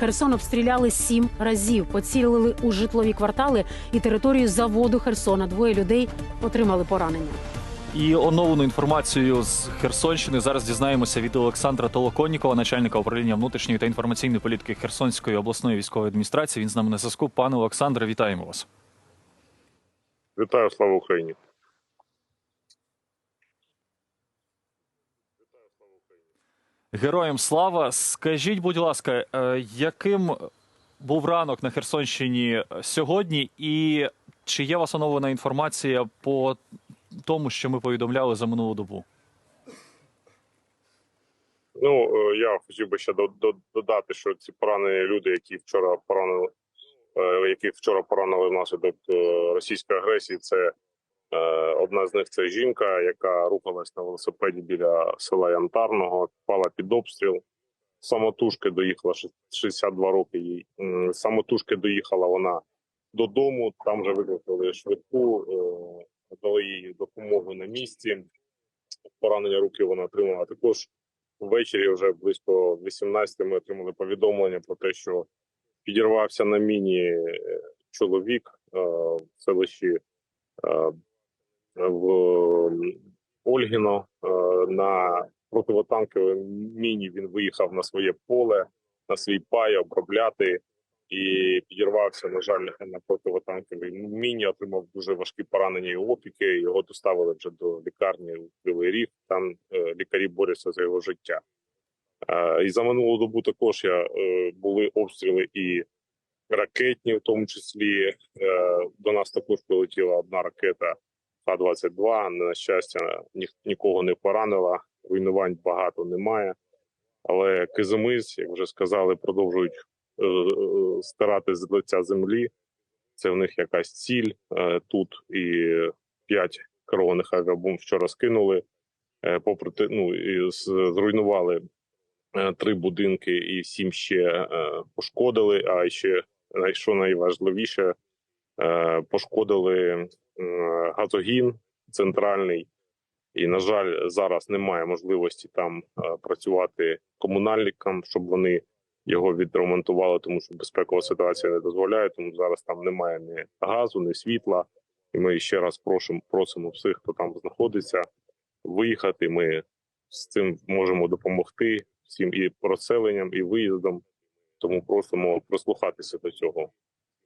Херсон обстріляли сім разів, поцілили у житлові квартали і територію заводу Херсона. Двоє людей отримали поранення. І оновлену інформацію з Херсонщини зараз дізнаємося від Олександра Толоконнікова, начальника управління внутрішньої та інформаційної політики Херсонської обласної військової адміністрації. Він з нами на зв'язку. Пане Олександре, вітаємо вас. Вітаю, слава Україні. Героям слава. Скажіть, будь ласка, е, яким був ранок на Херсонщині сьогодні, і чи є вас оновлена інформація по тому, що ми повідомляли за минулу добу? Ну е, я хотів би ще до- до- додати, що ці поранені люди, які вчора поранили, е, яких вчора поранили внаслідок російської агресії, це одна з них це жінка, яка рухалась на велосипеді біля села Янтарного, впала під обстріл. Самотужки доїхала ши- 62 роки. Їй самотужки доїхала вона додому. Там вже викликали швидку, е, дали їй допомогу на місці. Поранення руки вона отримала також. Ввечері вже близько 18 ми отримали повідомлення про те, що підірвався на міні е, чоловік е, в селищі е, в Ольгіно. Е, На противотанковій міні він виїхав на своє поле, на свій пай обробляти і підірвався, на жаль, на противотанковій міні. Отримав дуже важкі поранення і опіки. Його доставили вже до лікарні у Кривий Ріг. Там е, лікарі борються за його життя. Е, І за минулу добу також я були обстріли і ракетні, в тому числі до нас також прилетіла одна ракета Х-22. На щастя, ні, нікого не поранила. Руйнувань багато немає. Але Кизимис, як вже сказали, продовжують е, е, стирати з лиця землі. Це в них якась ціль е, тут. І п'ять керованих авіабомб вчора скинули. Е, попри ну і зруйнували е, три будинки і сім ще е, пошкодили. А ще що найважливіше, е, пошкодили е, газогін центральний. І, на жаль, зараз немає можливості там е, працювати комунальникам, щоб вони його відремонтували, тому що безпекова ситуація не дозволяє. Тому зараз там немає ні газу, ні світла. І ми ще раз просимо, просимо всіх, хто там знаходиться, виїхати. Ми з цим можемо допомогти всім і розселенням, і виїздом. Тому просимо прислухатися до цього.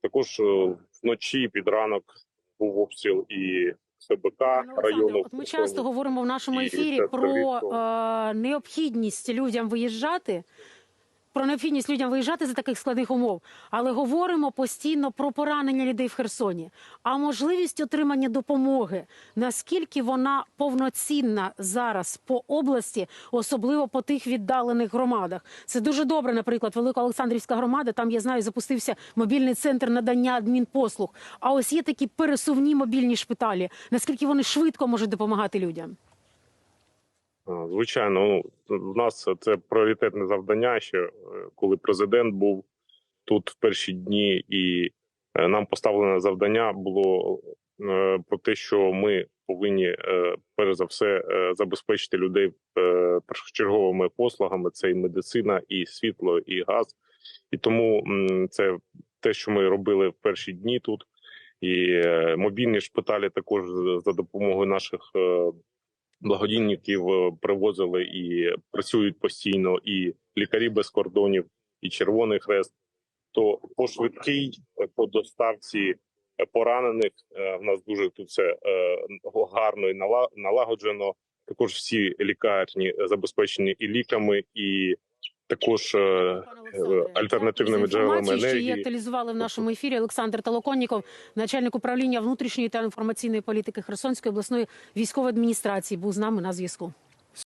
Також е, вночі під ранок був обстріл і СБК району. от ми часто говоримо в нашому ефірі про е, необхідність людям виїжджати. Про необхідність людям виїжджати за таких складних умов, але говоримо постійно про поранення людей в Херсоні. А можливість отримання допомоги наскільки вона повноцінна зараз по області, особливо по тих віддалених громадах. Це дуже добре. Наприклад, Великоолександрівська громада. Там я знаю, запустився мобільний центр надання адмінпослуг. А ось є такі пересувні мобільні шпиталі. Наскільки вони швидко можуть допомагати людям? А, Звичайно, ну в нас це пріоритетне завдання. Ще е, коли президент був тут в перші дні, і е, нам поставлене завдання було е, про те, що ми повинні е, перш за все е, забезпечити людей е, першочерговими послугами. Це і медицина, і світло, і газ. І тому це те, що ми робили в перші дні тут. І е, мобільні шпиталі також за- допомогою наших е, благодійників е, привозили і працюють постійно, і лікарі без кордонів, і Червоний Хрест. То по швидкій, е, по доставці е, поранених в нас дуже тут все гарно і нала- налагоджено. Також всі лікарні забезпечені і ліками, і також е, Олександре, альтернативними джерелами енергії. що її актуалізували в нашому ефірі. Олександр Толоконніков, начальник управління внутрішньої та інформаційної політики Херсонської обласної військової адміністрації, був з нами на зв'язку.